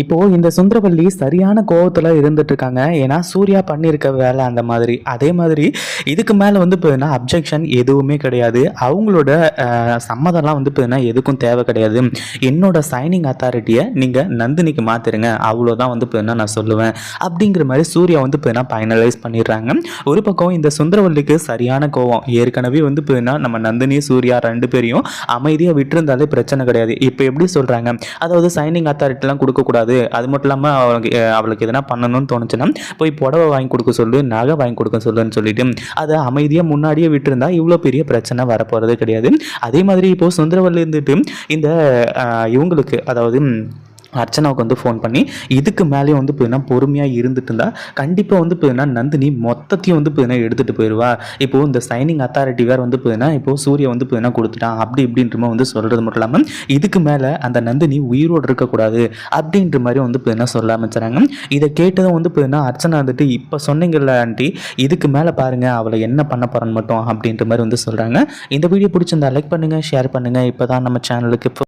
இப்போது இந்த சுந்தரவல்லி சரியான கோவத்தில் இருந்துட்டு இருக்காங்க ஏன்னா சூர்யா பண்ணியிருக்க வேலை அந்த மாதிரி. அதே மாதிரி இதுக்கு மேலே வந்து பார்த்தீங்கன்னா அப்ஜெக்ஷன் எதுவுமே கிடையாது. அவங்களோட சம்மதம்லாம் வந்து பார்த்தீங்கன்னா எதுக்கும் தேவை கிடையாது. என்னோட சைனிங் அத்தாரிட்டியை நீங்கள் நந்தினிக்கு மாற்றிருங்க அவ்வளோதான் வந்து பார்த்தீங்கன்னா நான் சொல்லுவேன். அப்படிங்கிற மாதிரி சூர்யா வந்து பார்த்தீங்கன்னா ஃபைனலைஸ் பண்ணிடுறாங்க. ஒரு பக்கம் இந்த சுந்தரவல்லிக்கு சரியான கோவம். ஏற்கனவே வந்து பார்த்தீங்கன்னா நம்ம நந்தினி சூர்யா ரெண்டு பேரையும் அமைதியாக விட்டுருந்தாலே பிரச்சனை கிடையாது. இப்போ எப்படி சொல்கிறாங்க அதாவது சைனிங் அத்தாரிட்டிலாம் கொடுக்கக்கூடாது. அது மட்டும் இல்லாமல் அவளுக்கு அவளுக்கு எதனா பண்ணணும்னு தோணுச்சுன்னா போய் புடவை வாங்கி கொடுக்க சொல்லு நகை வாங்கி கொடுக்க சொல்லுன்னு சொல்லிட்டு அதை அமைதியாக முன்னாடியே விட்டுருந்தா இவ்வளோ பெரிய பிரச்சனை வரப்போகிறது கிடையாது. அதே மாதிரி இப்போது சுந்தரவல்லி இருந்துட்டு இந்த இவங்களுக்கு அதாவது அர்ச்சனாவுக்கு வந்து ஃபோன் பண்ணி இதுக்கு மேலேயும் வந்து பார்த்தீங்கன்னா பொறுமையாக இருந்துட்டு இருந்தா கண்டிப்பாக வந்து பார்த்தீங்கன்னா நந்தினி மொத்தத்தையும் வந்து பார்த்தீங்கன்னா எடுத்துகிட்டு போயிடுவா இப்போது இந்த சைனிங் அத்தாரிட்டி வேறு வந்து பார்த்தீங்கன்னா இப்போது சூரிய வந்து பார்த்தீங்கன்னா கொடுத்துட்டான் அப்படி இப்படின்ற மாதிரி வந்து சொல்கிறது மட்டும் இல்லாமல் இதுக்கு மேலே அந்த நந்தினி உயிரோடு இருக்கக்கூடாது அப்படின்ற மாதிரி வந்து பார்த்தீங்கன்னா சொல்ல ஆரம்பிச்சுறாங்க இதை கேட்டதும் வந்து பார்த்தீங்கன்னா அர்ச்சனா வந்துட்டு இப்போ சொன்னீங்கல்ல ஆண்டி இதுக்கு மேலே பாருங்கள் அவளை என்ன பண்ண போகிறான்னு மட்டும் அப்படின்ற மாதிரி வந்து சொல்கிறாங்க இந்த வீடியோ பிடிச்சிருந்தா லைக் பண்ணுங்கள் ஷேர் பண்ணுங்கள் இப்போ தான் நம்ம சேனலுக்கு